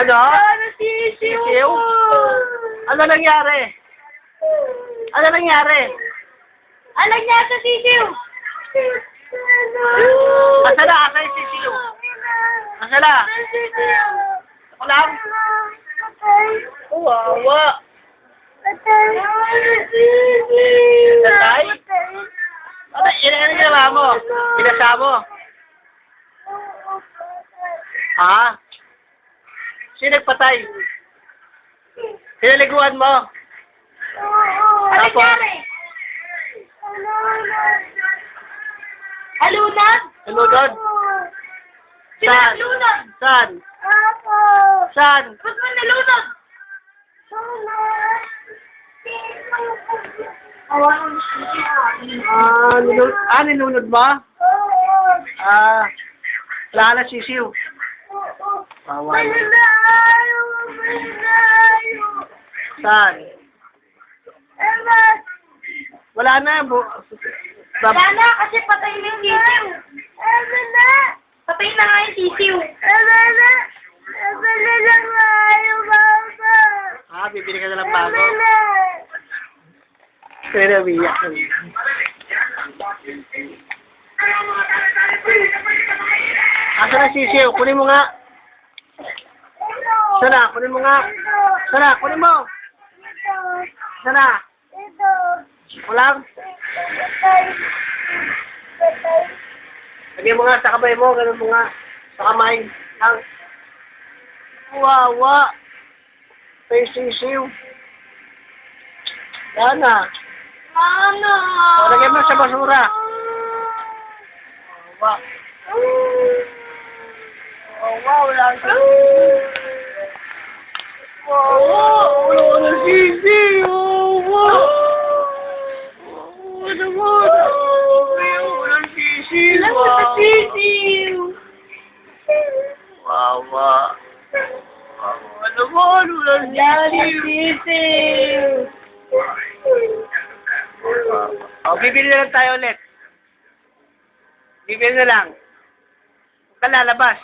Ano? Sisiw. Ano nangyari? Ano nangyari? Alam niya sa sisiw. Asa na? Asa yung sisiw? Asa na? Ako lang? Kawawa. Tatay? Ano, yun ang ginawa mo? Binasa mo? Ha? Sino nagpatay? Sinaliguan mo? Ano Tapos? Halunod? Sinunod? Sino Saan? nalunod? Saan? Saan? Ba't mo nalunod? Ah, nilunod, ah, nilunod mo? Ah, wala na sisiw. Wawa. Saan? Wala na. Bu Wala na, kasi patay na yung sisiw. Patay na nga yung sisiw. ah, bibili ka na ng bago. Pero umiyak. Asa na sisiw? Kunin mo nga. Sana, kunin mo nga. Sana, kunin mo. Sana. Wala. Lagyan mo nga sa kamay mo, ganun mo nga. Sa kamay. Lang. Wawa. Tay sisiw. Sana. Ano? Lagyan mo sa basura. Wawa. Wawa, wala siya. Wala ng sisiw. Wawa. Wawa naman. Wala ng sisiw. Ilan ka sa sisiw? Wawa. Wala ng sisiw. sisiw. O, bibili na lang tayo ulit. Bibili na lang. Huwag ka lalabas.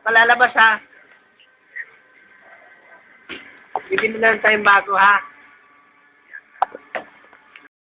Huwag ka lalabas, ha? Bibili na lang tayong bago, ha?